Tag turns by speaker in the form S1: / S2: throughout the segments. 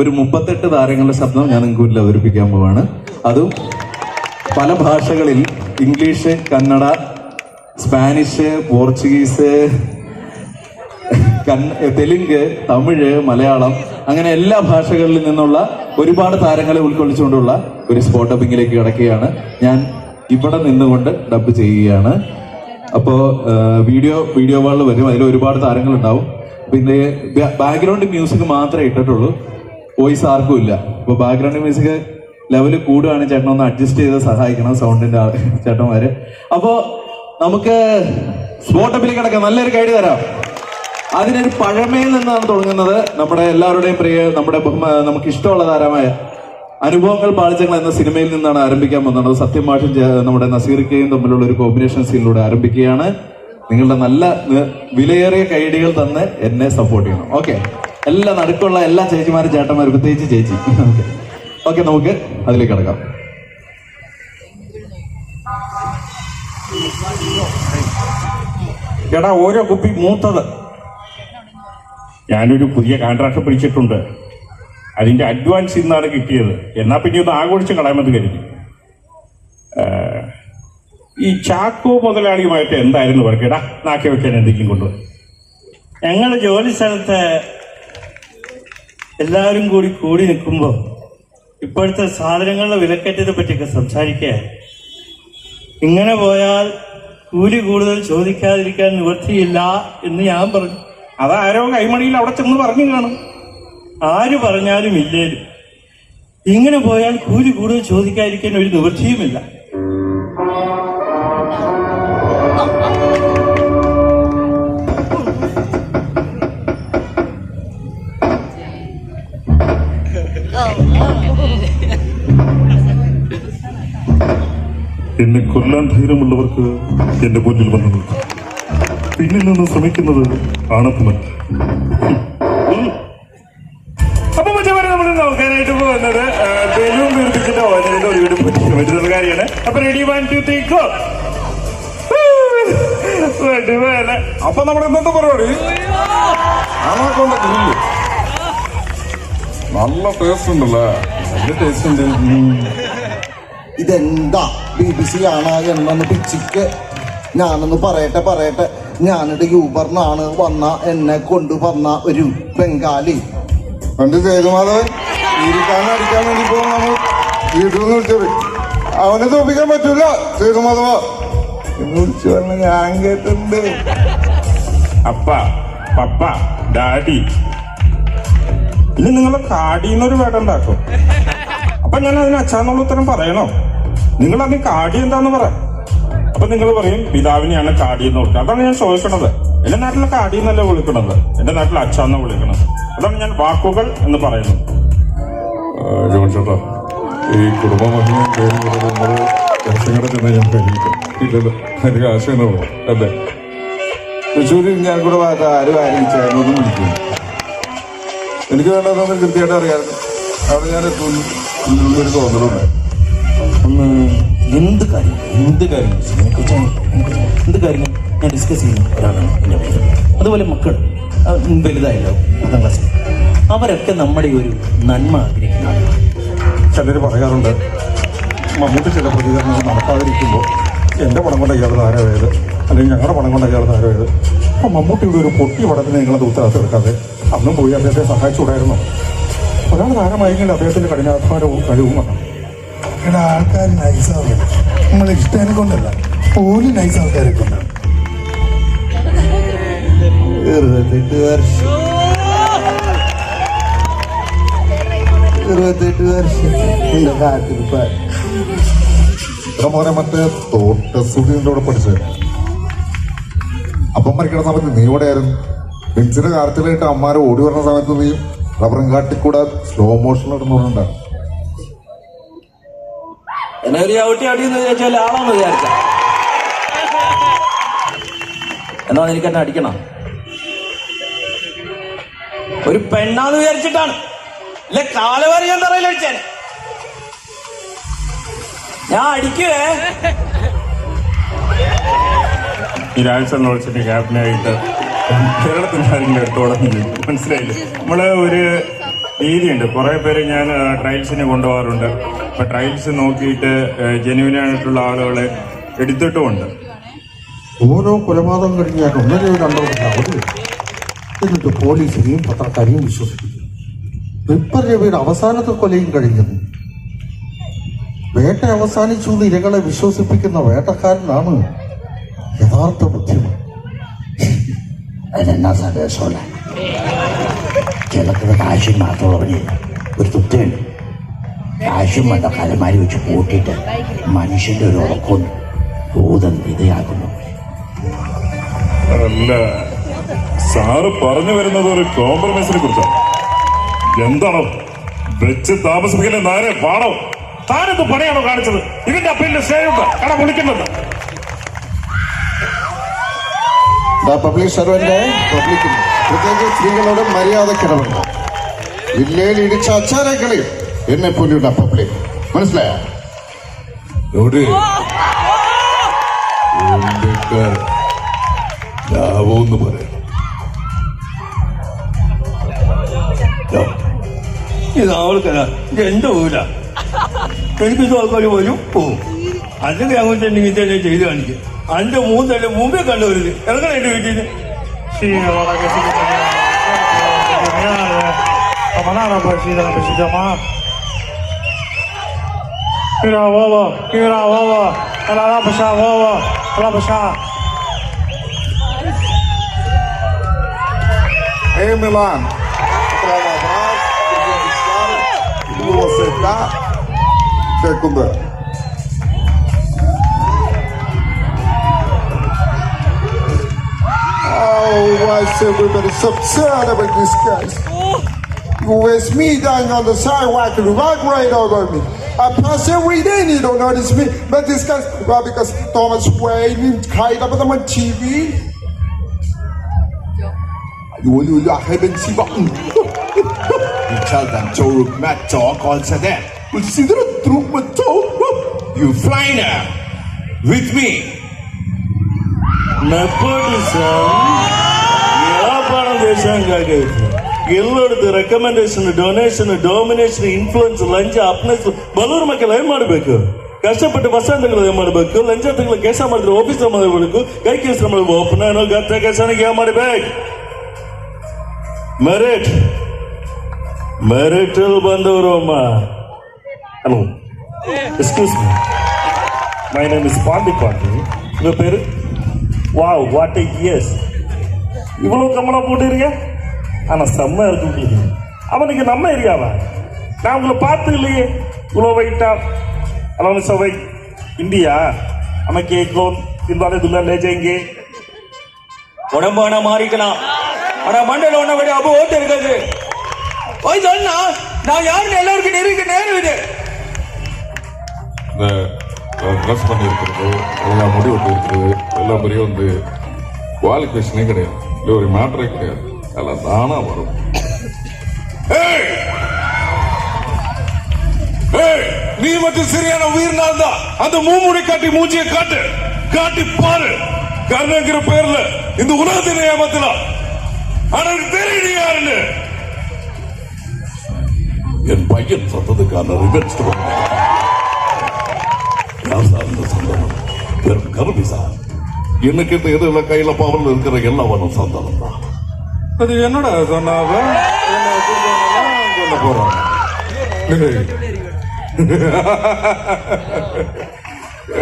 S1: ഒരു മുപ്പത്തെട്ട് താരങ്ങളുടെ ശബ്ദം ഞാൻ നിങ്ങൾക്ക് അവതരിപ്പിക്കാൻ പോവാണ്. അതും പല ഭാഷകളിൽ English Kannada Spanish Portuguese Telugu Tamil Malayalam അങ്ങനെ എല്ലാ ഭാഷകളിൽ നിന്നുള്ള ഒരുപാട് താരങ്ങളെ ഉൾക്കൊള്ളിച്ചുകൊണ്ടുള്ള ഒരു സ്പോട്ട് ഡബിങ്ങിലേക്ക് കിടക്കുകയാണ്. ഞാൻ ഇവിടെ നിന്നുകൊണ്ട് ഡബ് ചെയ്യുകയാണ്. അപ്പോൾ വീഡിയോ വീഡിയോ വാളിൽ വരും. അതിൽ ഒരുപാട് താരങ്ങൾ ഉണ്ടാവും പിന്നെ ബാക്ക്ഗ്രൗണ്ട് മ്യൂസിക് മാത്രമേ ഇട്ടിട്ടുള്ളൂ. വോയിസ് ആർക്കും ഇല്ല. അപ്പൊ ബാക്ക്ഗ്രൗണ്ട് മ്യൂസിക് ലെവൽ കൂടുകയാണ് ചേട്ടൻ ഒന്ന് അഡ്ജസ്റ്റ് ചെയ്ത് സഹായിക്കണം സൗണ്ടിന്റെ ചേട്ടന്മാര്. അപ്പോ നമുക്ക് സ്പോട്ടപ്പിലേക്ക് കിടക്കാം. നല്ലൊരു കൈഡ് തരാം. അതിനൊരു പഴമയിൽ നിന്നാണ് തുടങ്ങുന്നത്. നമ്മുടെ എല്ലാവരുടെയും പ്രിയ നമ്മുടെ നമുക്ക് ഇഷ്ടമുള്ള താരമായ അനുഭവങ്ങൾ പാളിച്ചങ്ങൾ എന്ന സിനിമയിൽ നിന്നാണ് ആരംഭിക്കാൻ പോകുന്നത് സത്യം ജെ- നമ്മുടെ നസീർക്കയും തമ്മിലുള്ള ഒരു കോമ്പിനേഷൻ സീനിലൂടെ ആരംഭിക്കുകയാണ്. നിങ്ങളുടെ നല്ല വിലയേറിയ കൈഡികൾ തന്ന് എന്നെ സപ്പോർട്ട് ചെയ്യണം. ഓക്കെ എല്ലാ നടുക്കുള്ള എല്ലാ ചേച്ചിമാരും ചേട്ടന്മാരും പ്രത്യേകിച്ച് ചേച്ചി. ഓക്കെ. നമുക്ക് അതിലേക്ക് കിടക്കാം.
S2: എടാ ഓരോ കുപ്പി മൂത്തത്. ഞാനൊരു പുതിയ കോൺട്രാക്ട് പിടിച്ചിട്ടുണ്ട്. അതിന്റെ അഡ്വാൻസ് ഇന്നാണ് കിട്ടിയത്. എന്നാ പിന്നെ ഒന്ന് ആഘോഷിച്ച് കളയാമെന്ന് കരുതി. ഈ ചാക്കോ മുതലാളിയുമായിട്ട് എന്തായിരുന്നു വർക്കേടാ നാക്കി വെക്കാൻ എന്തെങ്കിലും കൊണ്ടുപോയി
S3: ഞങ്ങൾ ജോലി സ്ഥലത്ത് എല്ലാവരും കൂടി കൂടി നിൽക്കുമ്പോൾ ഇപ്പോഴത്തെ സാധനങ്ങളുടെ വിലക്കയറ്റത്തെ പറ്റിയൊക്കെ സംസാരിക്കുക. ഇങ്ങനെ പോയാൽ കൂലി കൂടുതൽ ചോദിക്കാതിരിക്കാൻ നിവൃത്തിയില്ല എന്ന് ഞാൻ പറഞ്ഞു.
S2: അതാരോ കൈമണിയിൽ അവിടെ ചെന്ന് പറഞ്ഞു കാണും.
S3: ആര് പറഞ്ഞാലും ഇല്ലേലും. ഇങ്ങനെ പോയാൽ കൂലി കൂടുതൽ ചോദിക്കാതിരിക്കാൻ ഒരു നിവൃത്തിയുമില്ല.
S2: എന്നെ കൊല്ലാൻ ധൈര്യമുള്ളവർക്ക് എന്റെ മുന്നിൽ വന്നു നിൽക്കും. പിന്നിൽ നിന്ന് ശ്രമിക്കുന്നത് ആണപ്പുമൻ അപ്പൊ നമ്മൾ നോക്കാനായിട്ട് പോകുന്നത് കാര്യമാണ്. Ready one two three go
S4: അപ്പൊ നമ്മുടെ ഇന്നത്തെ പരിപാടി? നല്ല ടേസ്റ്റ് ഉണ്ടല്ലേ? നല്ല ടേസ്റ്റ് ഉണ്ട്.
S5: ഇതെന്താ? ബി ബി സി ആണ് എന്നൊന്ന് പിച്ചിക്ക്. ഞാനൊന്ന് പറയട്ടെ പറയട്ടെ. ഞാനിട്ട് യൂബറിനാണ് വന്ന എന്നെ കൊണ്ടുവന്ന ഒരു ബംഗാളി.
S4: പണ്ട് സേതുമാധവൻ ഇരിക്കാൻ അടിക്കാൻ വേണ്ടി പോകും നമ്മൾ വീട്ടിൽ നിന്ന് വിളിച്ചത് അവനെ തോപ്പിക്കാൻ പറ്റൂല. സേതുമാധവ എന്ന് വിളിച്ചു പറഞ്ഞ ഞാൻ കേട്ടിട്ടുണ്ട്.
S2: അപ്പ പപ്പ ഡാഡി. ഇനി നിങ്ങളെ കാടിന്നൊരു വേട ഉണ്ടാക്കും. അപ്പൊ ഞാൻ അതിന് അച്ഛാന്നുള്ള ഉത്തരം പറയണോ? നിങ്ങൾ അതിന് കാടി എന്താന്ന് പറ. അപ്പൊ നിങ്ങൾ പറയും പിതാവിനെയാണ് കാടി എന്ന് വിളിക്കുക അതാണ് ഞാൻ ചോദിക്കണത്. എന്റെ നാട്ടിലെ കാടി എന്നല്ല വിളിക്കണത്? എന്റെ നാട്ടിൽ അച്ഛാന്ന വിളിക്കണത്? അതാണ് ഞാൻ വാക്കുകൾ എന്ന് പറയുന്നത്.
S4: ഈ കുടുംബ മഹിമയും പേരും കൂടെ നമ്മൾ ഇറച്ചിക്കട ചെന്ന് ഞാൻ ഇല്ലല്ലോ എനിക്ക് ആശയമുള്ളൂ അല്ലേ? തൃശ്ശൂരിൽ ഞാൻ കൂടെ ഭാഗത്ത് ആരും ആരും ചേർന്നൊന്നും വിളിക്കും എനിക്ക് വേണ്ടതൊന്നും കൃത്യമായിട്ട് അറിയാമായിരുന്നു അവിടെ ഞാൻ ഒരു തോന്നലുണ്ട് ഒന്ന്
S6: എന്ത് കാര്യം എന്ത് കാര്യം എന്ത് കാര്യം ഞാൻ ഡിസ്കസ് ചെയ്യുന്ന ഒരാളാണ് എന്റെ അതുപോലെ മക്കൾ വലുതായല്ലോ പത്താം ക്ലാസ്സിൽ അവരൊക്കെ നമ്മുടെ ഒരു നന്മ ആഗ്രഹിക്കുന്ന ആളുകളാണ്
S4: ചിലർ പറയാറുണ്ട് മമ്മൂട്ടി ചില പ്രതികരണങ്ങൾ നടത്താതിരിക്കുമ്പോൾ എന്റെ പണം കൊണ്ട് ഇയാൾ താരമായത് അല്ലെങ്കിൽ ഞങ്ങളുടെ പണം കൊണ്ട് ഇയാൾ താരമായത്. അപ്പം മമ്മൂട്ടിയുടെ ഒരു പൊട്ടി പടത്തിന് നിങ്ങളത് ഉത്തരവാദിത്തം എടുക്കാതെ അന്നും പോയി അദ്ദേഹത്തെ സഹായിച്ചുകൂടായിരുന്നു? ഒരാൾ താരമായെങ്കിൽ അദ്ദേഹത്തിന്റെ കഠിനാധ്വാനവും കഴിവും വന്നു.
S7: ഇവിടെ ആൾക്കാർ നൈസാവും നമ്മൾ ഇഷ്ടം കൊണ്ടല്ല പോലും നൈസ് ആൾക്കാരെ കൊണ്ടാണ്
S5: ഇരുപത്തെട്ട് വർഷം ഇരുപത്തെട്ട് വർഷം എന്റെ കാത്തിരിപ്പ്
S4: ഇവിടെ മോനെ മറ്റേ തോട്ട സ്റ്റുഡിയോന്റെ കൂടെ പഠിച്ചത്. അപ്പം മരിക്കണ സമയത്ത് നീ ഇവിടെ ആയിരുന്നു? ബെഞ്ചിന്റെ കാര്യത്തിലായിട്ട് അമ്മാരെ ഓടി വരുന്ന സമയത്ത് നീ റബ്ബറും കാട്ടിക്കൂടെ സ്ലോ മോഷൻ ഇടുന്നുണ്ടാ
S6: എന്നെ ഒരു ചവിട്ടി അടിയെന്ന് വിചാരിച്ചാൽ ആളാന്ന് വിചാരിച്ച. എന്നാ എനിക്ക് എന്നെ അടിക്കണം? ഒരു പെണ്ണാന്ന് വിചാരിച്ചിട്ടാണ്. ഇല്ല കാലവരെ ഞാൻ തറയിൽ അടിച്ചേനെ. ഞാൻ അടിക്കുവേ.
S2: ഈ വിളിച്ചിട്ട് ക്യാപ്റ്റനായിട്ട് കേരളത്തിൽ മനസ്സിലായില്ലേ? നമ്മൾ ഒരു രീതിയുണ്ട് കുറേ പേര് ഞാൻ ട്രയൽസിന് കൊണ്ടുപോകാറുണ്ട്. അപ്പൊ ട്രയൽസ് നോക്കിയിട്ട് ജെന്യൂൻ ആയിട്ടുള്ള ആളുകളെ എടുത്തിട്ടുമുണ്ട്.
S7: ഓരോ കൊലപാതകം കഴിഞ്ഞാൽ ഒന്നര രണ്ടോ അവധി എന്നിട്ട് പോലീസിനെയും പത്രക്കാരെയും വിശ്വസിപ്പിക്കും റിപ്പർ രവിയുടെ അവസാനത്തെ കൊലയും കഴിഞ്ഞത്. വേട്ട അവസാനിച്ചു എന്ന് ഇരകളെ വിശ്വസിപ്പിക്കുന്ന വേട്ടക്കാരനാണ് യഥാർത്ഥ ബുദ്ധിമാൻ.
S8: അതെന്നാ സന്ദേശമല്ല ചിലർക്ക് കാശും മാത്രമുള്ളവനില്ല ഒരു തൃപ്തിയുണ്ട് കാശും വേണ്ട കലമാരി വെച്ച് കൂട്ടിയിട്ട് മനുഷ്യന്റെ ഒരു ഉറക്കം ഭൂതം ഇതയാക്കുന്നു
S4: സാറ് പറഞ്ഞു വരുന്നത് ഒരു കോംപ്രമൈസിനെ കുറിച്ചാണ് എന്താണോ? വെച്ച് താമസിപ്പിക്കുന്ന നാരെ പാടോ താനെന്ത് പണിയാണോ കാണിച്ചത്? ഇതിന്റെ അപ്പീലിന്റെ സ്റ്റേ ഉണ്ട്? കട വിളിക്കുന്നുണ്ട്
S5: പബ്ലിക് സർവന്റ് പബ്ലിക് പ്രത്യേകിച്ച് സ്ത്രീകളോട് മര്യാദക്കിടപെടണം ജില്ലയിൽ ഇടിച്ച അച്ചാരക്കളി എന്നെ പോലെയുള്ള പബ്ലിക്. മനസ്സിലായ?
S4: എവിടെ? ലാഭമെന്ന് പറയാം
S3: ഇത് അവൾക്കല്ല ഇത് എന്റെ ഊരാ. എനിക്ക് ആൾക്കാർ വരും പോവും. അല്ലെങ്കിൽ അങ്ങോട്ട് തന്നെ ചെയ്ത് കാണിക്കും. അന്റെ മൂന്നല്ല മുമ്പേ കണ്ടുവരുത് ഇറങ്ങണ എന്റെ വീട്ടിൽ
S7: Hey Milan. Você tá? Secunda. Oh, why is everybody so upset about this guys? You waste me dying on the sidewalk and walk right over me. I pass every day and you don't notice me. But this guy's, well, because Thomas Wayne tied up them on TV. You haven't seen You tell them Joe Matt Jaw called that. Well, see the truth with Joe.
S4: You fly now with me.
S3: nepotism చేశాం కాగైతే recommendation donation domination influence ಲಂಚ ಅಪ್ನೆಸ್ ಬಲೂರ್ ಮಕ್ಕಳು ಮಾಡಬೇಕು? ಕಷ್ಟಪಟ್ಟು bus ಅಂತಗಳು ಏನ್ ಮಾಡಬೇಕು? ಲಂಚ ತಗೊಳ್ಳಿ ಕೆಲಸ ಮಾಡಿದ್ರೆ ಆಫೀಸ್ ಮಾಡಬೇಕು ಕೈ ಕೆಲಸ ಮಾಡಬೇಕು ಒಪ್ಪನೇನೋ ಗತ್ತ ಕೆಲಸನಿಗೆ ಏನ್ ಮಾಡಬೇಕು? ಮೆರಿಟ್ ಮೆರಿಟ್ ಬಂದವರು ಅಮ್ಮ. Hello excuse my name is Pandi Pandi ಪೇರು ವಾವ್ ವಾಟ್ ಎ ಇಯರ್ಸ್ இவ்வளோ கம்மலாக போட்டுருங்க ஆனால் செம்ம இருக்க முடியுது அவனுக்கு நம்ம ஏரியாவா? நான் உங்களை பார்த்து இல்லையே. இவ்வளோ வெயிட்டா அலோனி சபை இந்தியா? அமைக்கே கோன் இருந்தாலே துல்லா லேஜேங்கே உடம்பு ஆனா மாறிக்கலாம். ஆனா மண்டல உன்னை விட அப்போ ஓட்டு இருக்காது போய் சொன்னா நான் யாருன்னு எல்லாருக்கும் நிரூபிக்க நேரம் இது.
S4: இந்த ட்ரெஸ் பண்ணியிருக்கிறது எல்லாம் முடிவெட்டு இருக்கிறது எல்லாம் பெரிய வந்து குவாலிஃபிகேஷனே கிடையாது. இது ஒரு மேட்டரே கிடையாது எல்லாம் தானா வரும்! நீ மட்டும் சரியான உயிர்னால் தான் அந்த மூமுடி காட்டி மூஞ்சியை காட்டு. காட்டி பாரு. கர்ணங்கிற பேர்ல இந்த உலகத்திலே ஏமாத்தலாம் ஆனா எனக்கு தெரியும் நீ யாருன்னு. என் பையன் சொன்னதுக்கான ரிவெஞ்ச் நான் சார்ந்த சந்தனம் வெறும் கருவி சார் எனக்கு இந்த இதுல கையில பவர்ல இருக்கிற எல்லாவனும் சந்தனம்? தான் அது என்னடா சொன்னாவ? சொல்ல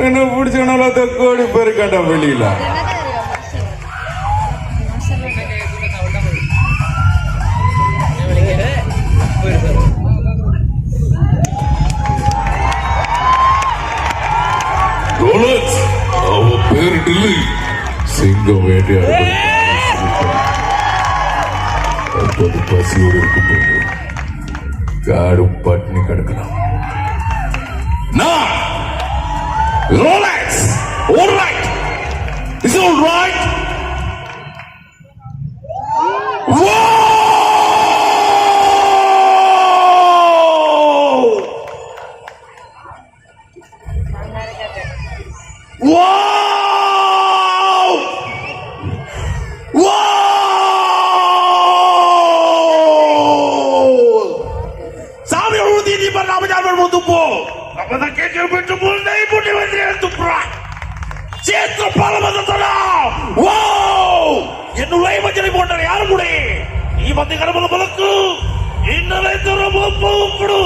S4: என்ன பிடிச்சனால கோடி பேர் கண்ட வெளியில. பசியோடு இருக்கும்போது காடும் பட்டினி கிடக்கலாம் நான் Rolex
S9: all right is all Apa tak kecil bertemu dari budi menteri itu berat. Citra pala mata tanah. Wow! ಎನ್ನುಳೈ Majuli ಕೊಂಡರೆ ಯಾರು ಮುಡಿ ಈ ಮತ್ತೆ ಕರಬಲ ಬಲಕ್ಕು ಇನ್ನಲ ಇದ್ದರು ಒಬ್ಬಡು